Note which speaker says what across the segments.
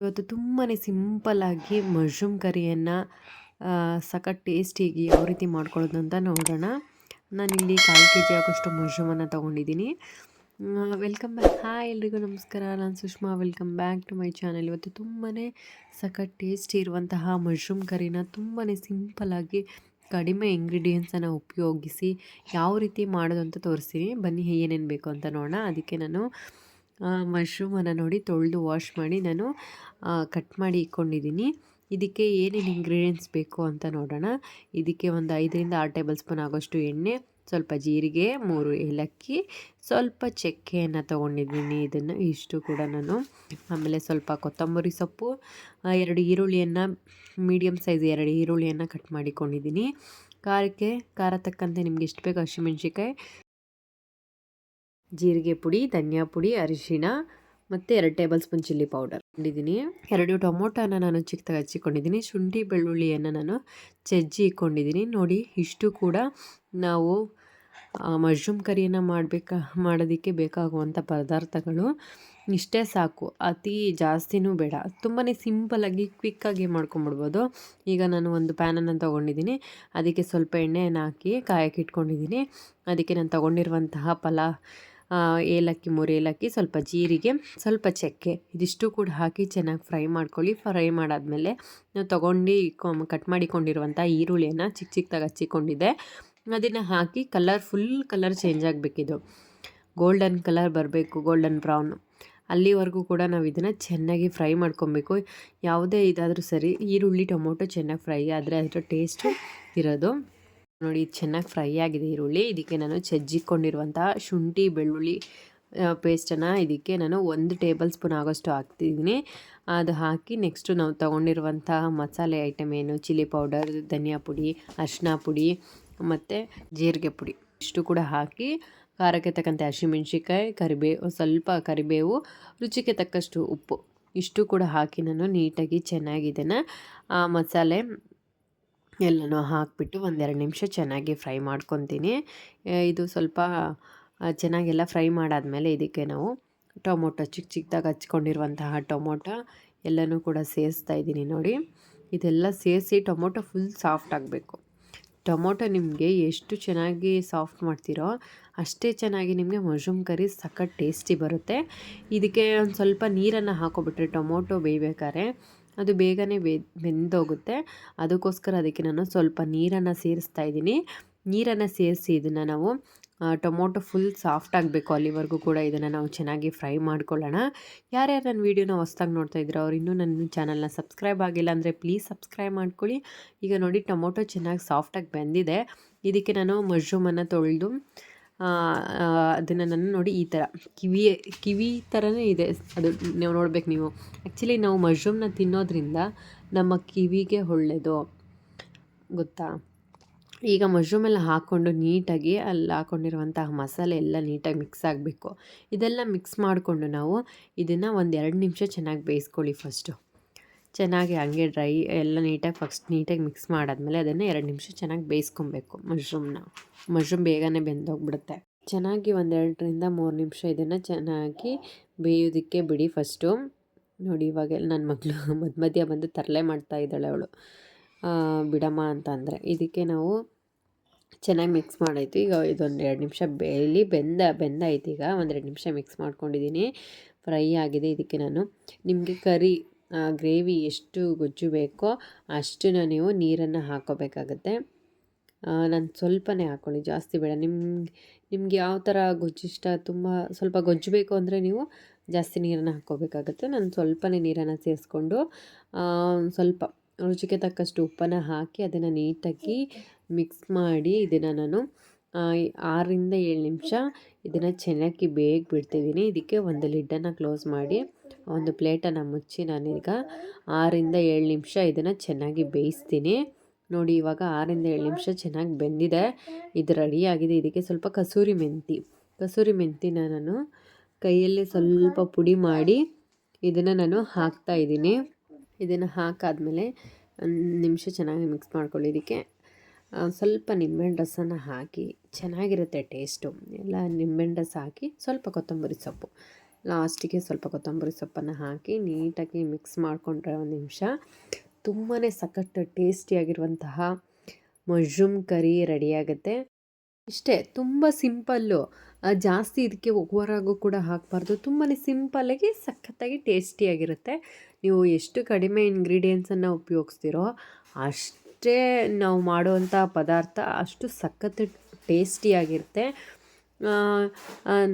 Speaker 1: ಇವತ್ತು ತುಂಬಾ ಸಿಂಪಲ್ಲಾಗಿ ಮಶ್ರೂಮ್ ಕರಿಯನ್ನು ಸಖತ್ ಟೇಸ್ಟಿಯಾಗಿ ಯಾವ ರೀತಿ ಮಾಡ್ಕೊಳ್ಳೋದು ಅಂತ ನೋಡೋಣ. ನಾನಿಲ್ಲಿ ಕಾಲು ಕೆ ಜಿ ಆಗೋಷ್ಟು ಮಶ್ರೂಮನ್ನು ತೊಗೊಂಡಿದ್ದೀನಿ. Welcome back. ಹಾಯ್ ಎಲ್ರಿಗೂ ನಮಸ್ಕಾರ. ನಾನು Sushma. Welcome back to my channel. ಇವತ್ತು ತುಂಬಾ ಸಖತ್ ಟೇಸ್ಟಿ ಇರುವಂತಹ ಮಶ್ರೂಮ್ ಕರಿನ ತುಂಬಾ ಸಿಂಪಲ್ಲಾಗಿ ಕಡಿಮೆ ಇಂಗ್ರೀಡಿಯೆಂಟ್ಸನ್ನು ಉಪಯೋಗಿಸಿ ಯಾವ ರೀತಿ ಮಾಡೋದು ಅಂತ ತೋರಿಸ್ತೀನಿ. ಬನ್ನಿ, ಏನೇನು ಬೇಕು ಅಂತ ನೋಡೋಣ. ಅದಕ್ಕೆ ನಾನು ಮಶ್ರೂಮನ್ನು ನೋಡಿ ತೊಳೆದು ವಾಶ್ ಮಾಡಿ ನಾನು ಕಟ್ ಮಾಡಿ ಇಟ್ಕೊಂಡಿದ್ದೀನಿ. ಇದಕ್ಕೆ ಏನೇನು ಇಂಗ್ರೀಡಿಯೆಂಟ್ಸ್ ಬೇಕು ಅಂತ ನೋಡೋಣ. ಇದಕ್ಕೆ ಒಂದು ಐದರಿಂದ ಆರು ಟೇಬಲ್ ಸ್ಪೂನ್ ಆಗೋಷ್ಟು ಎಣ್ಣೆ, ಸ್ವಲ್ಪ ಜೀರಿಗೆ, ಮೂರು ಏಲಕ್ಕಿ, ಸ್ವಲ್ಪ ಚಕ್ಕೆಯನ್ನು ತೊಗೊಂಡಿದ್ದೀನಿ ಇದನ್ನು. ಇಷ್ಟು ಕೂಡ ನಾನು. ಆಮೇಲೆ ಸ್ವಲ್ಪ ಕೊತ್ತಂಬರಿ ಸೊಪ್ಪು ಎರಡು ಈರುಳ್ಳಿಯನ್ನು ಮೀಡಿಯಮ್ ಸೈಜ್ ಎರಡು ಈರುಳ್ಳಿಯನ್ನು ಕಟ್ ಮಾಡಿಕೊಂಡಿದ್ದೀನಿ. ಖಾರಕ್ಕೆ, ಖಾರ ತಕ್ಕಂತೆ ನಿಮ್ಗೆ ಎಷ್ಟು ಬೇಕು ಹಸಿಮೆಣ್ಸಿಕಾಯಿ ಜೀರಿಗೆ ಪುಡಿ, ಧನಿಯಾ ಪುಡಿ, ಅರಿಶಿಣ ಮತ್ತು ಎರಡು ಟೇಬಲ್ ಸ್ಪೂನ್ ಚಿಲ್ಲಿ ಪೌಡರ್ ಇಟ್ಟಿದ್ದೀನಿ ಎರಡು ಟೊಮೊಟೊನ ನಾನು ಚಿಕ್ಕದಾಗಿ ಹಚ್ಚಿಕೊಂಡಿದ್ದೀನಿ. ಶುಂಠಿ, ಬೆಳ್ಳುಳ್ಳಿಯನ್ನು ನಾನು ಚಜ್ಜಿ ಇಟ್ಕೊಂಡಿದ್ದೀನಿ. ನೋಡಿ, ಇಷ್ಟು ಕೂಡ ನಾವು ಮಶ್ರೂಮ್ ಕರಿಯನ್ನು ಮಾಡಬೇಕಾ, ಮಾಡೋದಕ್ಕೆ ಬೇಕಾಗುವಂಥ ಪದಾರ್ಥಗಳು ಇಷ್ಟೇ ಸಾಕು. ಅತಿ ಜಾಸ್ತಿನೂ ಬೇಡ. ತುಂಬಾ ಸಿಂಪಲಾಗಿ ಕ್ವಿಕ್ಕಾಗಿ ಮಾಡ್ಕೊಂಬಿಡ್ಬೋದು. ಈಗ ನಾನು ಒಂದು ಪ್ಯಾನನ್ನು ತೊಗೊಂಡಿದ್ದೀನಿ. ಅದಕ್ಕೆ ಸ್ವಲ್ಪ ಎಣ್ಣೆಯನ್ನು ಹಾಕಿ ಕಾಯಕ್ಕೆ ಇಟ್ಕೊಂಡಿದ್ದೀನಿ. ಅದಕ್ಕೆ ನಾನು ತೊಗೊಂಡಿರುವಂತಹ ಪಲ ಏಲಕ್ಕಿ, ಮೂರು ಏಲಕ್ಕಿ, ಸ್ವಲ್ಪ ಜೀರಿಗೆ, ಸ್ವಲ್ಪ ಚಕ್ಕೆ. ಇದಿಷ್ಟು ಕೂಡ ಹಾಕಿ ಚೆನ್ನಾಗಿ ಫ್ರೈ ಮಾಡ್ಕೊಳ್ಳಿ. ಫ್ರೈ ಮಾಡಾದಮೇಲೆ ನಾವು ತೊಗೊಂಡು ಕಟ್ ಮಾಡಿಕೊಂಡಿರುವಂಥ ಈರುಳ್ಳಿಯನ್ನು ಚಿಕ್ಕ ಚಿಕ್ಕದಾಗಿ ಹಚ್ಚಿಕೊಂಡಿದ್ದೆ. ಅದನ್ನು ಹಾಕಿ ಕಲರ್ ಫುಲ್ ಕಲರ್ ಚೇಂಜ್ ಆಗಬೇಕಿದು ಗೋಲ್ಡನ್ ಕಲರ್ ಬರಬೇಕು, ಗೋಲ್ಡನ್ ಬ್ರೌನ್. ಅಲ್ಲಿವರೆಗೂ ಕೂಡ ನಾವು ಇದನ್ನು ಚೆನ್ನಾಗಿ ಫ್ರೈ ಮಾಡ್ಕೊಬೇಕು. ಯಾವುದೇ ಇದಾದರೂ ಸರಿ ಈರುಳ್ಳಿ, ಟೊಮೊಟೊ ಚೆನ್ನಾಗಿ ಫ್ರೈ ಆದರೆ ಅದರ ಟೇಸ್ಟು ಇರೋದು. ನೋಡಿ ಚೆನ್ನಾಗಿ ಫ್ರೈ ಆಗಿದೆ ಈರುಳ್ಳಿ. ಇದಕ್ಕೆ ನಾನು ಚಜ್ಜಿಕೊಂಡಿರುವಂತಹ ಶುಂಠಿ, ಬೆಳ್ಳುಳ್ಳಿ ಪೇಸ್ಟನ್ನು ಇದಕ್ಕೆ ನಾನು ಒಂದು ಟೇಬಲ್ ಸ್ಪೂನ್ ಆಗೋಷ್ಟು ಹಾಕ್ತಿದ್ದೀನಿ. ಅದು ಹಾಕಿ ನೆಕ್ಸ್ಟು ನಾವು ತೊಗೊಂಡಿರುವಂತಹ ಮಸಾಲೆ ಐಟಮ್ ಏನು ಚಿಲ್ಲಿ ಪೌಡರ್ ಧನಿಯಾ ಪುಡಿ ಅರಿಶಿನ ಪುಡಿ ಮತ್ತು ಜೀರಿಗೆ ಪುಡಿ. ಇಷ್ಟು ಕೂಡ ಹಾಕಿ ಖಾರಕ್ಕೆ ತಕ್ಕಂತೆ ಹಸಿಮೆಣ್ಸಿಕಾಯಿ ಕರಿಬೇವು ಸ್ವಲ್ಪ ಕರಿಬೇವು, ರುಚಿಗೆ ತಕ್ಕಷ್ಟು ಉಪ್ಪು. ಇಷ್ಟು ಕೂಡ ಹಾಕಿ ನಾನು ನೀಟಾಗಿ ಚೆನ್ನಾಗಿ ಆ, ಮಸಾಲೆ ಎಲ್ಲನೂ ಹಾಕಿಬಿಟ್ಟು ಒಂದೆರಡು ನಿಮಿಷ ಚೆನ್ನಾಗಿ ಫ್ರೈ ಮಾಡ್ಕೊತೀನಿ. ಇದು ಸ್ವಲ್ಪ ಚೆನ್ನಾಗೆಲ್ಲ ಫ್ರೈ ಮಾಡಾದಮೇಲೆ ಇದಕ್ಕೆ ನಾವು ಟೊಮೊಟೊ ಚಿಕ್ಕ ಚಿಕ್ಕದಾಗಿ ಹಚ್ಕೊಂಡಿರುವಂತಹ ಟೊಮೊಟೊ ಎಲ್ಲನೂ ಕೂಡ ಸೇರಿಸ್ತಾ ಇದ್ದೀನಿ ನೋಡಿ. ಇದೆಲ್ಲ ಸೇರಿಸಿ ಟೊಮೊಟೊ ಫುಲ್ ಸಾಫ್ಟ್ ಆಗಬೇಕು. ಟೊಮೊಟೊ ನಿಮಗೆ ಎಷ್ಟು ಚೆನ್ನಾಗಿ ಸಾಫ್ಟ್ ಮಾಡ್ತೀರೋ ಅಷ್ಟೇ ಚೆನ್ನಾಗಿ ನಿಮಗೆ ಮಶ್ರೂಮ್ ಕರಿ ಸಖತ್ ಟೇಸ್ಟಿ ಬರುತ್ತೆ. ಇದಕ್ಕೆ ಒಂದು ಸ್ವಲ್ಪ ನೀರನ್ನು ಹಾಕೊಬಿಟ್ರೆ ಟೊಮೊಟೊ ಬೇಯ್ಬೇಕಾದ್ರೆ ಅದು ಬೇಗನೆ ಬೆಂದೋಗುತ್ತೆ. ಅದಕ್ಕೋಸ್ಕರ ಅದಕ್ಕೆ ನಾನು ಸ್ವಲ್ಪ ನೀರನ್ನು ಸೇರಿಸ್ತಾ ಇದ್ದೀನಿ. ನೀರನ್ನು ಸೇರಿಸಿ ಇದನ್ನು ನಾವು ಟೊಮೊಟೊ ಫುಲ್ ಸಾಫ್ಟ್ ಆಗಬೇಕು ಅಲ್ಲಿವರೆಗೂ ಕೂಡ ಇದನ್ನು ನಾವು ಚೆನ್ನಾಗಿ ಫ್ರೈ ಮಾಡ್ಕೊಳ್ಳೋಣ. ಯಾರ್ಯಾರು ನನ್ನ ವೀಡಿಯೋನ ಹೊಸ್ದಾಗಿ ನೋಡ್ತಾ ಇದ್ರು ಅವ್ರು ಇನ್ನೂ ನನ್ನ ಚಾನಲ್ನ ಸಬ್ಸ್ಕ್ರೈಬ್ ಆಗಿಲ್ಲ ಅಂದರೆ ಪ್ಲೀಸ್ ಸಬ್ಸ್ಕ್ರೈಬ್ ಮಾಡ್ಕೊಳ್ಳಿ. ಈಗ ನೋಡಿ ಟೊಮೊಟೊ ಚೆನ್ನಾಗಿ ಸಾಫ್ಟಾಗಿ ಬೆಂದಿದೆ. ಇದಕ್ಕೆ ನಾನು ಮಶ್ರೂಮನ್ನು ತೊಳೆದು ಅದನ್ನು ನಾನು ನೋಡಿ ಈ ಥರ ಕಿವಿ ಕಿವಿ ಥರನೇ ಇದೆ. ಅದು ನೀವು ನೋಡ್ಬೇಕು ನೀವು. ಆ್ಯಕ್ಚುಲಿ ನಾವು ಮಶ್ರೂಮ್ನ ತಿನ್ನೋದ್ರಿಂದ ನಮ್ಮ ಕಿವಿಗೆ ಒಳ್ಳೆಯದು ಗೊತ್ತಾ? ಈಗ ಮಶ್ರೂಮೆಲ್ಲ ಹಾಕ್ಕೊಂಡು ನೀಟಾಗಿ ಅಲ್ಲಿ ಹಾಕ್ಕೊಂಡಿರುವಂತಹ ಮಸಾಲೆ ಎಲ್ಲ ನೀಟಾಗಿ ಮಿಕ್ಸ್ ಆಗಬೇಕು. ಇದೆಲ್ಲ ಮಿಕ್ಸ್ ಮಾಡಿಕೊಂಡು ನಾವು ಇದನ್ನು ಒಂದು ಎರಡು ನಿಮಿಷ ಚೆನ್ನಾಗಿ ಬೇಯಿಸ್ಕೊಳ್ಳಿ ಫಸ್ಟು ಚೆನ್ನಾಗಿ ಹಂಗೆ ಡ್ರೈ ಎಲ್ಲ ನೀಟಾಗಿ ಫಸ್ಟ್ ನೀಟಾಗಿ ಮಿಕ್ಸ್ ಮಾಡಾದ್ಮೇಲೆ ಅದನ್ನು ಎರಡು ನಿಮಿಷ ಚೆನ್ನಾಗಿ ಬೇಯಿಸ್ಕೊಬೇಕು ಮಶ್ರೂಮ್ನ. ಮಶ್ರೂಮ್ ಬೇಗನೆ ಬೆಂದೋಗ್ಬಿಡುತ್ತೆ. ಚೆನ್ನಾಗಿ ಒಂದೆರಡರಿಂದ ಮೂರು ನಿಮಿಷ ಇದನ್ನು ಚೆನ್ನಾಗಿ ಬೇಯೋದಕ್ಕೆ ಬಿಡಿ ಫಸ್ಟು. ನೋಡಿ ಇವಾಗೆಲ್ಲ ನನ್ನ ಮಗಳು ಮಧ್ಯ ಮಧ್ಯ ಬಂದು ತರಲೆ ಮಾಡ್ತಾ ಇದ್ದಾಳೆ ಅವಳು. ಬಿಡಮ್ಮ ಅಂತ ಅಂದರೆ ಇದಕ್ಕೆ ನಾವು ಚೆನ್ನಾಗಿ ಮಿಕ್ಸ್ ಮಾಡಾಯಿತು. ಈಗ ಇದೊಂದು ಎರಡು ನಿಮಿಷ ಬೇಯಲಿ. ಬೆಂದ, ಬೆಂದಾಯ್ತು ಈಗ. ಒಂದೆರಡು ನಿಮಿಷ ಮಿಕ್ಸ್ ಮಾಡ್ಕೊಂಡಿದ್ದೀನಿ. ಫ್ರೈ ಆಗಿದೆ ಇದಕ್ಕೆ ನಾನು. ನಿಮಗೆ ಕರಿ ಗ್ರೇವಿ ಎಷ್ಟು ಗೊಜ್ಜು ಬೇಕೋ ಅಷ್ಟನ್ನು ನೀವು ನೀರನ್ನು ಹಾಕೋಬೇಕಾಗತ್ತೆ. ನಾನು ಸ್ವಲ್ಪನೇ ಹಾಕ್ಕೊಳ್ಳಿ ಜಾಸ್ತಿ ಬೇಡ. ನಿಮ್ಮ ನಿಮ್ಗೆ ಯಾವ ಥರ ಗೊಜ್ಜು ಇಷ್ಟ ತುಂಬ ಸ್ವಲ್ಪ ಗೊಜ್ಜು ಬೇಕು ಅಂದರೆ ನೀವು ಜಾಸ್ತಿ ನೀರನ್ನು ಹಾಕ್ಕೋಬೇಕಾಗತ್ತೆ ನಾನು ಸ್ವಲ್ಪನೇ ನೀರನ್ನು ಸೇರಿಸ್ಕೊಂಡು ಸ್ವಲ್ಪ ರುಚಿಗೆ ತಕ್ಕಷ್ಟು ಉಪ್ಪನ್ನು ಹಾಕಿ ಅದನ್ನು ನೀಟಾಗಿ ಮಿಕ್ಸ್ ಮಾಡಿ ಇದನ್ನು ನಾನು ಆರರಿಂದ ಏಳು ನಿಮಿಷ ಇದನ್ನು ಚೆನ್ನಾಗಿ ಬೇಗ ಬಿಡ್ತಿದ್ದೀನಿ ಇದಕ್ಕೆ ಒಂದು ಲಿಡ್ಡನ್ನು ಕ್ಲೋಸ್ ಮಾಡಿ, ಒಂದು ಪ್ಲೇಟನ್ನು ಮುಚ್ಚಿ ನಾನೀಗ ಆರರಿಂದ ಏಳು ನಿಮಿಷ ಇದನ್ನು ಚೆನ್ನಾಗಿ ಬೇಯಿಸ್ತೀನಿ. ನೋಡಿ, ಇವಾಗ ಆರರಿಂದ ಏಳು ನಿಮಿಷ ಚೆನ್ನಾಗಿ ಬೆಂದಿದೆ. ಇದು ರೆಡಿಯಾಗಿದೆ ಇದಕ್ಕೆ ಸ್ವಲ್ಪ ಕಸೂರಿ ಮೆಂತಿ. ಕಸೂರಿ ಮೆಂತಿನ ನಾನು ಕೈಯಲ್ಲಿ ಸ್ವಲ್ಪ ಪುಡಿ ಮಾಡಿ ಇದನ್ನು ನಾನು ಹಾಕ್ತಾಯಿದ್ದೀನಿ ಇದನ್ನು ಹಾಕಾದ್ಮೇಲೆ ಒಂದು ನಿಮಿಷ ಚೆನ್ನಾಗಿ ಮಿಕ್ಸ್ ಮಾಡ್ಕೊಳ್ಳಿ. ಇದಕ್ಕೆ ಸ್ವಲ್ಪ ನಿಂಬೆಹಣ್ಣು ರಸನ ಹಾಕಿ ಚೆನ್ನಾಗಿರುತ್ತೆ ಟೇಸ್ಟು. ಎಲ್ಲ ನಿಂಬೆಹಣ್ಣು ರಸ ಹಾಕಿ ಸ್ವಲ್ಪ ಕೊತ್ತಂಬರಿ ಸೊಪ್ಪು. ಲಾಸ್ಟಿಗೆ ಸ್ವಲ್ಪ ಕೊತ್ತಂಬರಿ ಸೊಪ್ಪನ್ನು ಹಾಕಿ ನೀಟಾಗಿ ಮಿಕ್ಸ್ ಮಾಡಿಕೊಂಡ್ರೆ ಒಂದು ನಿಮಿಷ. ತುಂಬಾ ಸಖತ್ತು ಟೇಸ್ಟಿಯಾಗಿರುವಂತಹ ಮಶ್ರೂಮ್ ಕರಿ ರೆಡಿಯಾಗುತ್ತೆ. ಇಷ್ಟೇ, ತುಂಬ ಸಿಂಪಲ್ಲು. ಜಾಸ್ತಿ ಇದಕ್ಕೆ ಒಗ್ವರಾಗೂ ಕೂಡ ಹಾಕಬಾರ್ದು. ತುಂಬಾ ಸಿಂಪಲ್ಲಾಗಿ ಸಖತ್ತಾಗಿ ಟೇಸ್ಟಿಯಾಗಿರುತ್ತೆ. ನೀವು ಎಷ್ಟು ಕಡಿಮೆ ಇಂಗ್ರೀಡಿಯೆಂಟ್ಸನ್ನು ಉಪಯೋಗಿಸ್ತೀರೋ ಅಷ್ಟೇ ನಾವು ಮಾಡುವಂಥ ಪದಾರ್ಥ ಅಷ್ಟು ಸಖತ್ ಟೇಸ್ಟಿಯಾಗಿರುತ್ತೆ.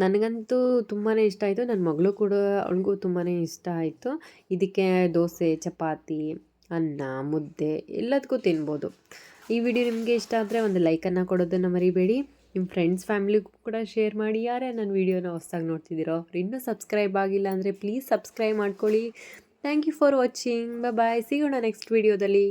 Speaker 1: ನನಗಂತೂ ತುಂಬಾ ಇಷ್ಟ ಆಯಿತು. ನನ್ನ ಮಗಳು ಕೂಡ ಅವಳಿಗೂ ತುಂಬಾ ಇಷ್ಟ ಆಯಿತು. ಇದಕ್ಕೆ ದೋಸೆ, ಚಪಾತಿ, ಅನ್ನ, ಮುದ್ದೆ ಎಲ್ಲದಕ್ಕೂ ತಿನ್ಬೋದು. ಈ ವಿಡಿಯೋ ನಿಮಗೆ ಇಷ್ಟ ಆದರೆ ಒಂದು ಲೈಕನ್ನು ಕೊಡೋದನ್ನು ಮರಿಬೇಡಿ. ನಿಮ್ಮ ಫ್ರೆಂಡ್ಸ್ ಫ್ಯಾಮಿಲಿಗೂ ಕೂಡ ಶೇರ್ ಮಾಡಿ. ಯಾರೇ ನನ್ನ ವೀಡಿಯೋನ ಹೊಸ್ದಾಗಿ ನೋಡ್ತಿದ್ದೀರೋ, ಅವ್ರು ಇನ್ನೂ ಸಬ್ಸ್ಕ್ರೈಬ್ ಆಗಿಲ್ಲ ಅಂದರೆ ಪ್ಲೀಸ್ ಸಬ್ಸ್ಕ್ರೈಬ್ ಮಾಡ್ಕೊಳ್ಳಿ. Thank you for watching bye ಸಿಗೋಣ ನೆಕ್ಸ್ಟ್ ವೀಡಿಯೋದಲ್ಲಿ